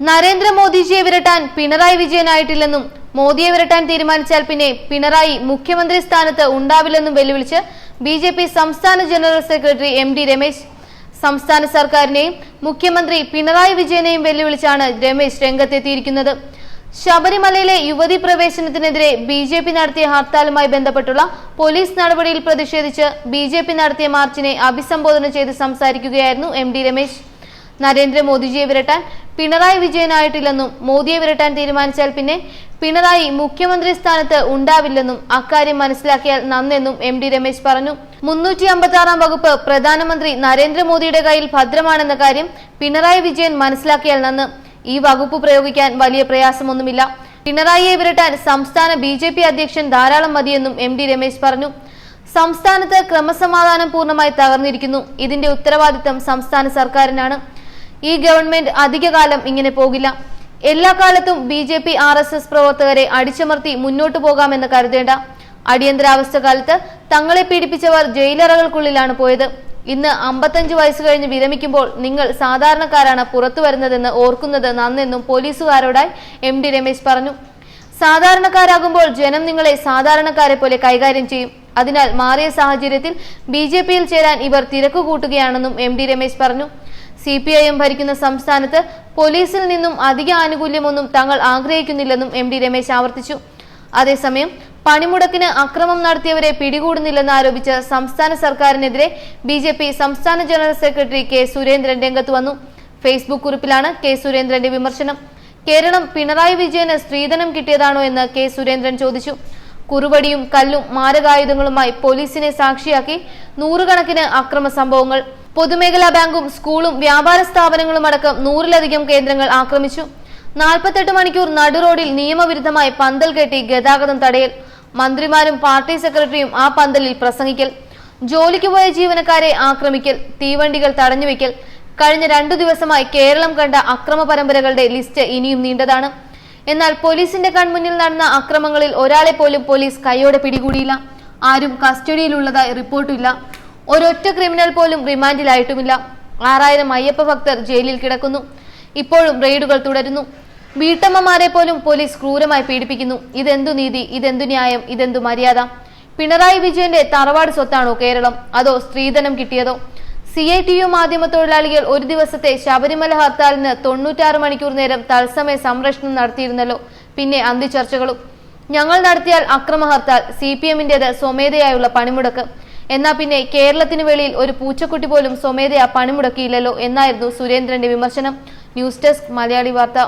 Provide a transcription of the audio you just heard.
നരേന്ദ്രമോദിജിയെ വിരട്ടാൻ പിണറായി വിജയനായിട്ടില്ലെന്നും മോദിയെ വിരട്ടാൻ തീരുമാനിച്ചാൽ പിന്നെ പിണറായി മുഖ്യമന്ത്രി സ്ഥാനത്ത് ഉണ്ടാവില്ലെന്നും വെല്ലുവിളിച്ച് ബി ജെ പി സംസ്ഥാന general secretary M D Ramesh. സംസ്ഥാന സർക്കാരിനെയും മുഖ്യമന്ത്രി പിണറായി വിജയനെയും വെല്ലുവിളിച്ചാണ് രമേശ് രംഗത്തെത്തിയിരിക്കുന്നത്. ശബരിമലയിലെ യുവതി പ്രവേശനത്തിനെതിരെ ബി ജെ പി നടത്തിയ ഹർത്താലുമായി ബന്ധപ്പെട്ടുള്ള പോലീസ് നടപടിയിൽ പ്രതിഷേധിച്ച് ബി ജെ പി നടത്തിയ മാർച്ചിനെ അഭിസംബോധന ചെയ്ത് സംസാരിക്കുകയായിരുന്നു എം ഡി രമേശ്. നരേന്ദ്രമോദിജിയെ വിരട്ടാൻ പിണറായി വിജയനായിട്ടില്ലെന്നും മോദിയെ വിരട്ടാൻ തീരുമാനിച്ചാൽ പിന്നെ പിണറായി മുഖ്യമന്ത്രി സ്ഥാനത്ത് ഉണ്ടാവില്ലെന്നും അക്കാര്യം മനസ്സിലാക്കിയാൽ നന്നെന്നും എം ഡി രമേശ് പറഞ്ഞു. മുന്നൂറ്റി അമ്പത്തി ആറാം വകുപ്പ് പ്രധാനമന്ത്രി നരേന്ദ്രമോദിയുടെ കയ്യിൽ ഭദ്രമാണെന്ന കാര്യം പിണറായി വിജയൻ മനസ്സിലാക്കിയാൽ നന്ന്. ഈ വകുപ്പ് പ്രയോഗിക്കാൻ വലിയ പ്രയാസമൊന്നുമില്ല. പിണറായിയെ വിരട്ടാൻ സംസ്ഥാന ബി ജെ പി അധ്യക്ഷൻ ധാരാളം മതിയെന്നും എം ഡി രമേശ് പറഞ്ഞു. സംസ്ഥാനത്ത് ക്രമസമാധാനം പൂർണമായി തകർന്നിരിക്കുന്നു. ഇതിന്റെ ഉത്തരവാദിത്തം സംസ്ഥാന സർക്കാരിനാണ്. ഈ ഗവൺമെന്റ് അധികകാലം ഇങ്ങനെ പോകില്ല. എല്ലാ കാലത്തും B J P R S S പ്രവർത്തകരെ അടിച്ചമർത്തി മുന്നോട്ടു പോകാമെന്ന് കരുതേണ്ട. അടിയന്തരാവസ്ഥ കാലത്ത് തങ്ങളെ പീഡിപ്പിച്ചവർ ജയിലറകൾക്കുള്ളിലാണ് പോയത്. ഇന്ന് അമ്പത്തഞ്ച് വയസ്സ് കഴിഞ്ഞ് വിരമിക്കുമ്പോൾ നിങ്ങൾ സാധാരണക്കാരാണ് പുറത്തു വരുന്നതെന്ന് ഓർക്കുന്നത് നന്നെന്നും പോലീസുകാരോടായി എം ഡി രമേശ് പറഞ്ഞു. സാധാരണക്കാരാകുമ്പോൾ ജനം നിങ്ങളെ സാധാരണക്കാരെ പോലെ കൈകാര്യം ചെയ്യും. അതിനാൽ മാറിയ സാഹചര്യത്തിൽ ബി ജെ പിയിൽ ചേരാൻ ഇവർ തിരക്ക് കൂട്ടുകയാണെന്നും എം ഡി രമേശ് പറഞ്ഞു. സി പി ഐ എം ഭരിക്കുന്ന സംസ്ഥാനത്ത് പോലീസിൽ നിന്നും അധിക ആനുകൂല്യമൊന്നും തങ്ങൾ ആഗ്രഹിക്കുന്നില്ലെന്നും എം ഡി രമേശ് ആവർത്തിച്ചു. അതേസമയം പണിമുടക്കിന് അക്രമം നടത്തിയവരെ പിടികൂടുന്നില്ലെന്ന് ആരോപിച്ച് സംസ്ഥാന സർക്കാരിനെതിരെ ബി ജെ പി സംസ്ഥാന ജനറൽ സെക്രട്ടറി കെ സുരേന്ദ്രൻ രംഗത്ത് വന്നു. ഫേസ്ബുക്ക് കുറിപ്പിലാണ് കെ സുരേന്ദ്രന്റെ വിമർശനം. കേരളം പിണറായി വിജയന് സ്ത്രീധനം കിട്ടിയതാണോ എന്ന് കെ സുരേന്ദ്രൻ ചോദിച്ചു. കുറുവടിയും കല്ലും മാരകായുധങ്ങളുമായി പോലീസിനെ സാക്ഷിയാക്കി നൂറുകണക്കിന് അക്രമ സംഭവങ്ങൾ. പൊതുമേഖലാ ബാങ്കും സ്കൂളും വ്യാപാര സ്ഥാപനങ്ങളും അടക്കം നൂറിലധികം കേന്ദ്രങ്ങൾ ആക്രമിച്ചു. നാൽപ്പത്തെട്ട് മണിക്കൂർ നടുറോഡിൽ നിയമവിരുദ്ധമായി പന്തൽ കെട്ടി ഗതാഗതം തടയൽ. മന്ത്രിമാരും പാർട്ടി സെക്രട്ടറിയും ആ പന്തലിൽ പ്രസംഗിക്കൽ. ജോലിക്ക് പോയ ജീവനക്കാരെ ആക്രമിക്കൽ. തീവണ്ടികൾ തടഞ്ഞുവെക്കൽ കഴിഞ്ഞ രണ്ടു ദിവസമായി കേരളം കണ്ട അക്രമ പരമ്പരകളുടെ ലിസ്റ്റ് ഇനിയും നീണ്ടതാണ്. എന്നാൽ പോലീസിന്റെ കൺമുന്നിൽ നടന്ന അക്രമങ്ങളിൽ ഒരാളെ പോലും പോലീസ് കൈയോടെ പിടികൂടിയില്ല. ആരും കസ്റ്റഡിയിലുള്ളതായി റിപ്പോർട്ടില്ല. ഒരൊറ്റ ക്രിമിനൽ പോലും റിമാൻഡിലായിട്ടുമില്ല. ആറായിരം അയ്യപ്പ ഭക്തർ ജയിലിൽ കിടക്കുന്നു. ഇപ്പോഴും റെയ്ഡുകൾ തുടരുന്നു. വീട്ടമ്മമാരെ പോലും പോലീസ് ക്രൂരമായി പീഡിപ്പിക്കുന്നു. ഇതെന്തു നീതി ഇതെന്തു ന്യായം ഇതെന്തു മര്യാദ? പിണറായി വിജയന്റെ തറവാട് സ്വത്താണോ കേരളം? അതോ സ്ത്രീധനം കിട്ടിയതോ? സി ഐ ടി യു മാധ്യമ തൊഴിലാളികൾ ഒരു ദിവസത്തെ ശബരിമല ഹർത്താലിന് തൊണ്ണൂറ്റാറ് മണിക്കൂർ നേരം തത്സമയ സംരക്ഷണം നടത്തിയിരുന്നല്ലോ. പിന്നെ അന്തിചർച്ചകളും ഞങ്ങൾ നടത്തിയാൽ അക്രമ ഹർത്താൽ സി പി എമ്മിന്റേത് സ്വമേധയായുള്ള പണിമുടക്ക്. എന്നാ പിന്നെ കേരളത്തിന് വെളിയിൽ ഒരു പൂച്ചക്കുട്ടി പോലും സ്വമേധയാ പണിമുടക്കിയില്ലല്ലോ എന്നായിരുന്നു സുരേന്ദ്രന്റെ വിമർശനം. ന്യൂസ് ഡെസ്ക് മലയാളി വാർത്ത.